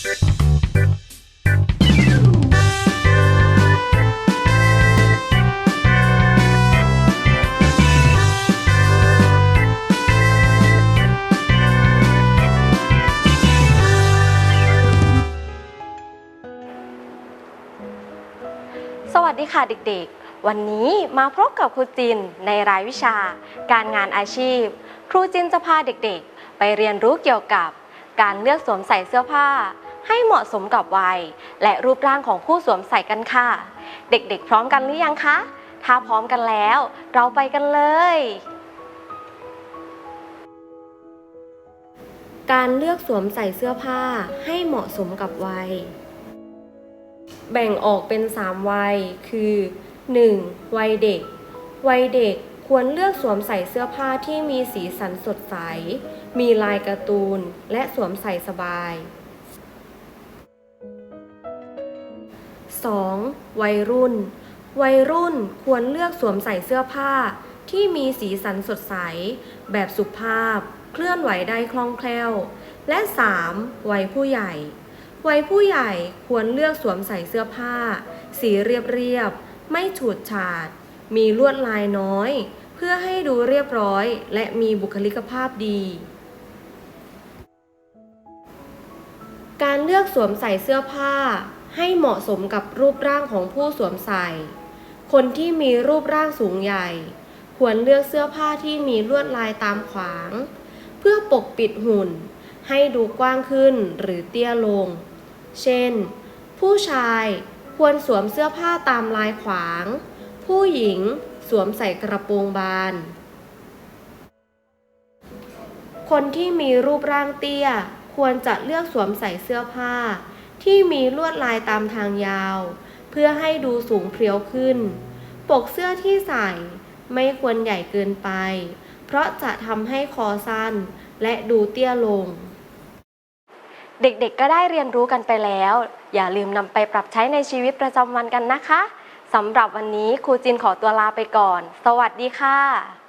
สวัสดีค่ะเด็กๆ วันนี้มาพบกับครูจินในรายวิชา การงานอาชีพ ครูจินจะพาเด็กๆ ไปเรียนรู้เกี่ยวกับ การเลือกสวมใส่เสื้อผ้า ให้เหมาะสมกับวัย และรูปร่างของผู้สวมใส่กันค่ะ เด็กๆ พร้อมกันหรือยังคะ ถ้าพร้อมกันแล้ว เราไปกันเลย การเลือกสวมใส่เสื้อผ้าให้เหมาะสมกับวัย แบ่งออกเป็น 3 วัย คือ 1. วัยเด็ก วัยเด็กควรเลือกสวมใส่เสื้อผ้าที่มีสีสันสดใส มีลายการ์ตูน และสวมใส่สบาย 2. วัยรุ่น วัยรุ่นควรเลือกสวมใส่เสื้อผ้า ที่มีสีสันสดใส แบบสุภาพ เคลื่อนไหวได้คล่องแคล่ว และ 3. วัยผู้ใหญ่ วัยผู้ใหญ่ควรเลือกสวมใส่เสื้อผ้า สีเรียบๆ ไม่ฉูดฉาด มีลวดลายน้อย เพื่อให้ดูเรียบร้อย และมีบุคลิกภาพดีการเลือกสวมใส่เสื้อผ้า ให้เหมาะสมกับรูปร่างของผู้สวมใส่ คนที่มีรูปร่างสูงใหญ่ ควรเลือกเสื้อผ้าที่มีลวดลายตามขวาง เพื่อปกปิดหุ่น ให้ดูกว้างขึ้นหรือเตี้ยลง เช่น ผู้ชายควรสวมเสื้อผ้าตามลายขวาง ผู้หญิงสวมใส่กระโปรงบาน คนที่มีรูปร่างเตี้ยควรจะเลือกสวมใส่เสื้อผ้า ที่มีลวดลายตามทางยาว เพื่อให้ดูสูงเพรียวขึ้น ปกเสื้อที่ใส่ไม่ควรใหญ่เกินไป เพราะจะทำให้คอสั้นและดูเตี้ยลง เด็กๆก็ได้เรียนรู้กันไปแล้ว อย่าลืมนำไปปรับใช้ในชีวิตประจำวันกันนะคะสำหรับวันนี้ครูจินขอตัวลาไปก่อน สวัสดีค่ะ